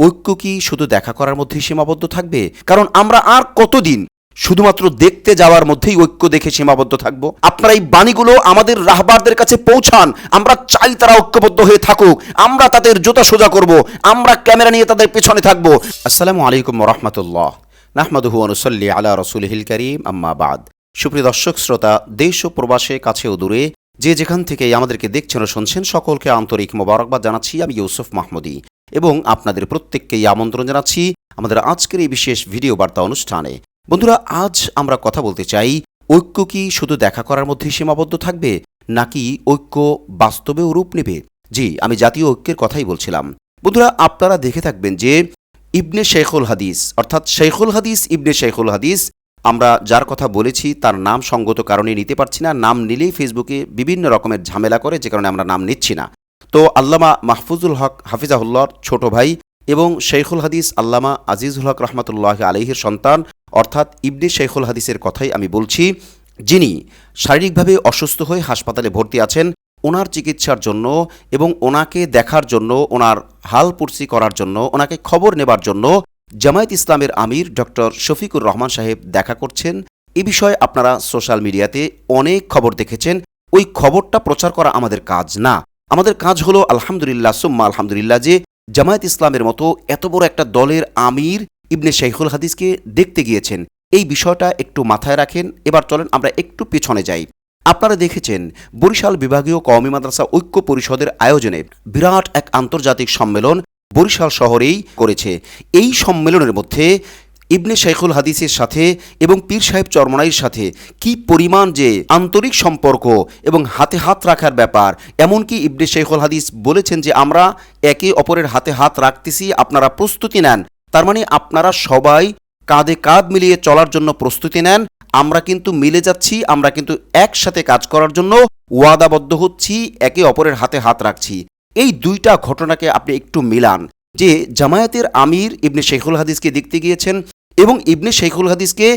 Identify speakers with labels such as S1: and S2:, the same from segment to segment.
S1: ঐক্য কি শুধু দেখা করার মধ্যেই সীমাবদ্ধ থাকবে? কারণ আমরা আর কতদিন শুধুমাত্র দেখতে যাওয়ার মধ্যেই ঐক্য দেখে সীমাবদ্ধ থাকব? আপনারা এই বাণীগুলো আমাদের রাহবারদের কাছে পৌঁছান। আমরা চাই তারা ঐক্যবদ্ধ হয়ে থাকুক। আমরা তাদের জোতা সোজা করব। আমরা ক্যামেরা নিয়ে তাদের পেছনে থাকব। আসসালামু আলাইকুম রহমতুল্লাহ। নাহমাদুহু আলা রসুলহিল করিম। আম্মা সুপ্রিয় দর্শক, শ্রোতা, দেশ ও প্রবাসে কাছে ও দূরে যে যেখান থেকে আমাদেরকে দেখছেন ও শুনছেন, সকলকে আন্তরিক মোবারকবাদ জানাচ্ছি। আমি ইউসুফ মাহমুদি এবং আপনাদের প্রত্যেককেই আমন্ত্রণ জানাচ্ছি আমাদের আজকের এই বিশেষ ভিডিও বার্তা অনুষ্ঠানে। বন্ধুরা, আজ আমরা কথা বলতে চাই, ঐক্য কি শুধু দেখা করার মধ্যেই সীমাবদ্ধ থাকবে, নাকি ঐক্য বাস্তবেও রূপ নেবে? জি, আমি জাতীয় ঐক্যের কথাই বলছিলাম। বন্ধুরা, আপনারা দেখে থাকবেন যে ইবনে শেখুল হাদিস, অর্থাৎ শেখুল হাদিস, ইবনে শেখুল হাদিস আমরা যার কথা বলেছি তার নাম সঙ্গত কারণে নিতে পারছি না, নাম নিলেই ফেসবুকে বিভিন্ন রকমের ঝামেলা করে, যে কারণে আমরা নাম নিচ্ছি না। তো আল্লামা মাহফুজুল হক হাফিজাহুল্লাহর ছোট ভাই এবং শেখুল হাদিস আল্লামা আজিজুল হক রহমতুল্লাহ আলহির সন্তান, অর্থাৎ ইবনে শেখুল হাদিসের কথাই আমি বলছি, যিনি শারীরিকভাবে অসুস্থ হয়ে হাসপাতালে ভর্তি আছেন, ওনার চিকিৎসার জন্য এবং ওনাকে দেখার জন্য, ওনার হাল পুরসি করার জন্য, ওনাকে খবর নেবার জন্য জামায়াত ইসলামের আমির ডক্টর শফিকুর রহমান সাহেব দেখা করছেন। এ বিষয়ে আপনারা সোশ্যাল মিডিয়াতে অনেক খবর দেখেছেন। ওই খবরটা প্রচার করা আমাদের কাজ না। আমাদের কাজ হলো আলহামদুলিল্লাহ, সুম্মা আলহামদুলিল্লাহ যে জামায়াত ইসলামের মতো এত বড় একটা দলের আমির ইবনে শেখুল হাদিসকে দেখতে গিয়েছেন। এই বিষয়টা একটু মাথায় রাখেন। এবার চলেন আমরা একটু পেছনে যাই। আপনারা দেখেছেন বরিশাল বিভাগীয় কওমি মাদ্রাসা ঐক্য পরিষদের আয়োজনে বিরাট এক আন্তর্জাতিক সম্মেলন বরিশাল শহরেই করেছে। এই সম্মেলনের মধ্যে ইবনে শেখুল হাদিসের সাথে এবং পীর সাহেব চরমনাইয়ের সাথে কি পরিমাণ যে আন্তরিক সম্পর্ক এবং হাতে হাত রাখার ব্যাপার, এমনকি ইবনে শেখুল হাদিস বলেছেন যে আমরা একে অপরের হাতে হাত রাখতেছি, আপনারা প্রস্তুতি নেন। তার মানে আপনারা সবাই কাঁধে কাঁধ মিলিয়ে চলার জন্য প্রস্তুতি নেন, আমরা কিন্তু মিলে যাচ্ছি, আমরা কিন্তু একসাথে কাজ করার জন্য ওয়াদাবদ্ধ হচ্ছি, একে অপরের হাতে হাত রাখছি। এই দুইটা ঘটনাকে আপনি একটু মিলান, যে জামায়াতের আমির ইবনে শেখুল হাদিসকে দেখতে গিয়েছেন এবং ইবনে শেখুল হাদিসকে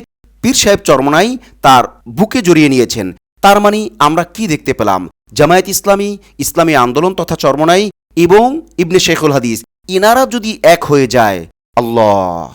S1: পীর সাহেব চরমনাই তার বুকে জড়িয়ে নিয়েছেন। তার মানে আমরা কি দেখতে পেলাম? জামায়াত ইসলামী ইসলামী আন্দোলন তথা চরমনাই এবং ইবনে শেখুল হাদিস, ইনারা যদি এক হয়ে যায়, আল্লাহ।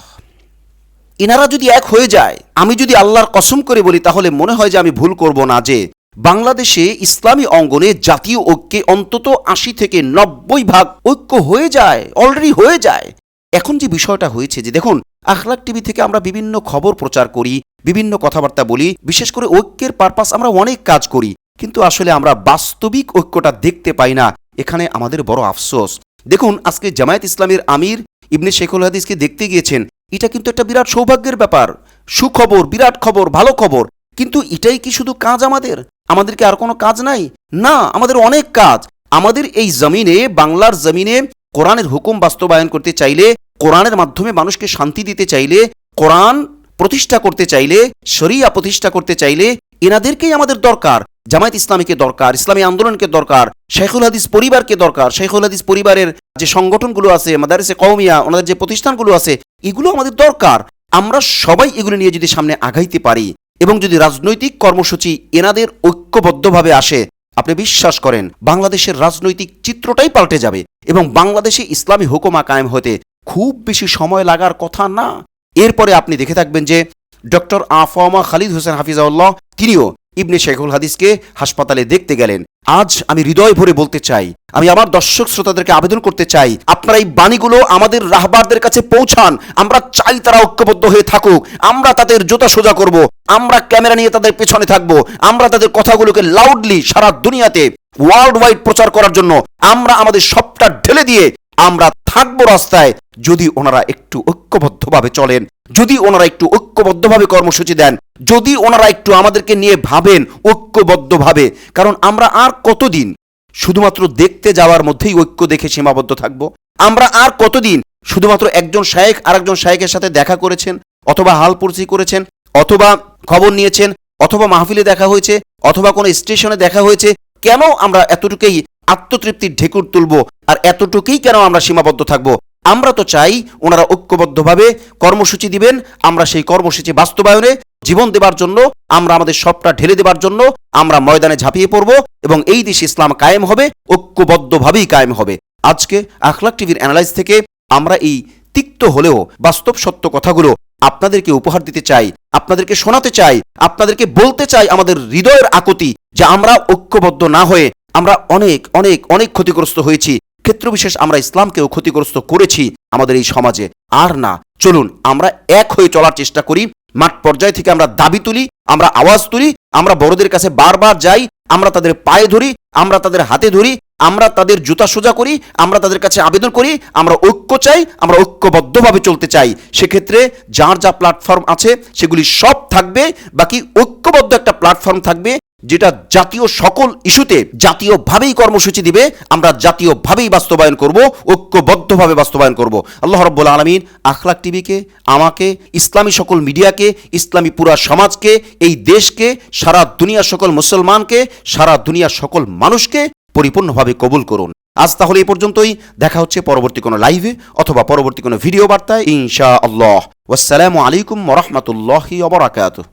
S1: ইনারা যদি এক হয়ে যায়, আমি যদি আল্লাহর কসম করে বলি, তাহলে মনে হয় যে আমি ভুল করব না যে বাংলাদেশে ইসলামী অঙ্গনে জাতীয় ঐক্যে অন্তত আশি থেকে নব্বই ভাগ ঐক্য হয়ে যায় অলরেডি হয়ে যায়। এখন যে বিষয়টা হয়েছে যে দেখুন, আখলাক টিভি থেকে আমরা বিভিন্ন খবর প্রচার করি, বিভিন্ন কথাবার্তা বলি, বিশেষ করে ঐক্যের পারপাস আমরা অনেক কাজ করি, কিন্তু আসলে আমরা বাস্তবিক ঐক্যটা দেখতে পাই না, এখানে আমাদের বড় আফসোস। দেখুন, আজকে জামায়াত ইসলামের আমির ইবনে শেখুল হাদিসকে দেখতে গিয়েছেন, এটা কিন্তু একটা বিরাট সৌভাগ্যের ব্যাপার। সুখবর, বিরাট খবর, ভালো খবর, কিন্তু এটাই কি শুধু কাজ আমাদের? আমাদেরকে আর কোনো কাজ নাই? না, আমাদের অনেক কাজ। আমাদের এই জমিনে, বাংলার জমিনে কোরআনের হুকুম বাস্তবায়ন করতে চাইলে, কোরআনের মাধ্যমে মানুষকে শান্তি দিতে চাইলে, কোরআন প্রতিষ্ঠা করতে চাইলে, শরিয়া প্রতিষ্ঠা করতে চাইলে এনাদেরকেই আমাদের দরকার। জামায়াত ইসলামীকে দরকার, ইসলামী আন্দোলনকে দরকার শেখুল হাদিস পরিবারকে দরকার। শেখুল হাদিস পরিবারের যে সংগঠনগুলো আছে, মাদারিসে কৌমিয়া ওনাদের যে প্রতিষ্ঠানগুলো আছে, এগুলো আমাদের দরকার। আমরা সবাই এগুলো নিয়ে যদি সামনে আগাইতে পারি এবং যদি রাজনৈতিক কর্মসূচি এনাদের ঐক্যবদ্ধভাবে আসে, আপনি বিশ্বাস করেন, বাংলাদেশের রাজনৈতিক চিত্রটাই পাল্টে যাবে এবং বাংলাদেশে ইসলামী হুকুমা কায়েম হতে খুব বেশি সময় লাগার কথা না। এরপরে আপনি দেখে থাকবেন যে ডক্টর আফামা খালিদ হোসেন হাফিজাউল্লাহ, তিনিও ইবনে শেখুল হাদিসকে হাসপাতালে দেখতে গেলেন। আজ আমি হৃদয় ভরে বলতে চাই, আমি আমার দর্শক শ্রোতাদেরকে আবেদন করতে চাই, আপনারা এই বাণীগুলো আমাদের রাহবারদের কাছে পৌঁছান, আমরা চাই তারা ঐক্যবদ্ধ হয়ে থাকুক, আমরা তাদের জোতা সোজা করব, আমরা ক্যামেরা নিয়ে তাদের পেছনে থাকব, আমরা তাদের কথাগুলোকে লাউডলি সারা দুনিয়াতে ওয়ার্ল্ড ওয়াইড প্রচার করার জন্য আমরা আমাদের সবটা ঢেলে দিয়ে আমরা থাকব রাস্তায়। যদি ওনারা একটু ঐক্যবদ্ধভাবে চলেন, যদি ওনারা একটু ঐক্যবদ্ধভাবে কর্মসূচি দেন, যদি ওনারা একটু আমাদেরকে নিয়ে ভাবেন ঐক্যবদ্ধভাবে, কারণ আমরা আর কতদিন শুধুমাত্র দেখতে যাওয়ার মধ্যেই ঐক্য দেখে সীমাবদ্ধ থাকব? আমরা আর কতদিন শুধুমাত্র একজন শায়েক আর একজন শায়েকের সাথে দেখা করেছেন, অথবা হালপুরসি করেছেন, অথবা খবর নিয়েছেন, অথবা মাহফিলে দেখা হয়েছে, অথবা কোনো স্টেশনে দেখা হয়েছে, কেন আমরা এতটুকুই আত্মতৃপ্তির ঢেকুর তুলব, আর এতটুকুই কেন আমরা সীমাবদ্ধ থাকব? আমরা তো চাই ওনারা ঐক্যবদ্ধভাবে কর্মসূচি দিবেন, আমরা সেই কর্মসূচি বাস্তবায়নে জীবন দেবার জন্য, আমরা আমাদের সবটা ঢেলে দেবার জন্য আমরা ময়দানে ঝাঁপিয়ে পড়ব এবং এই দেশে ইসলাম কায়েম হবে, ঐক্যবদ্ধভাবেই কায়েম হবে। আজকে আখলাক টিভির অ্যানালাইজ থেকে আমরা এই তিক্ত হলেও বাস্তব সত্য কথাগুলো আপনাদেরকে উপহার দিতে চাই, আপনাদেরকে শোনাতে চাই, আপনাদেরকে বলতে চাই আমাদের হৃদয়ের আকুতি যে আমরা ঐক্যবদ্ধ না হয়ে আমরা অনেক অনেক অনেক ক্ষতিগ্রস্ত হয়েছি। ক্ষেত্রবিশেষ আমরা ইসলামকেও ক্ষতিগ্রস্ত করেছি আমাদের এই সমাজে। আর না, চলুন, আমরা এক হয়ে চলার চেষ্টা করি, মাঠ পর্যায় থেকে আমরা দাবি তুলি, আমরা আওয়াজ তুলি, আমরা বড়দের কাছে বারবার যাই, আমরা তাদের পায়ে ধরি, আমরা তাদের হাতে ধরি, আমরা তাদের জুতা সোজা করি, আমরা তাদের কাছে আবেদন করি, আমরা ঐক্য চাই, আমরা ঐক্যবদ্ধভাবে চলতে চাই। সেক্ষেত্রে যার যা প্ল্যাটফর্ম আছে, সেগুলি সব থাকবে, বাকি ঐক্যবদ্ধ একটা প্ল্যাটফর্ম থাকবে যেটা জাতীয় সকল ইস্যুতে জাতীয়ভাবেই কর্মসূচি দিবে, আমরা জাতীয়ভাবেই বাস্তবায়ন করব, ঐক্যবদ্ধভাবে বাস্তবায়ন করব। আল্লাহ রব্বুল আলমিন আখলাক টিভিকে, আমাকে, ইসলামী সকল মিডিয়াকে, ইসলামী পুরা সমাজকে, এই দেশকে, সারা দুনিয়ার সকল মুসলমানকে, সারা দুনিয়ার সকল মানুষকে পরিপূর্ণভাবে কবুল করুন। আজ তাহলে এই পর্যন্তই, দেখা হচ্ছে পরবর্তী কোনো লাইভে অথবা পরবর্তী কোনো ভিডিও বার্তায় ইনশা আল্লাহ ওয়াসসালামু আলাইকুম ওরহমতুল্লাহি অবরাকাতুহ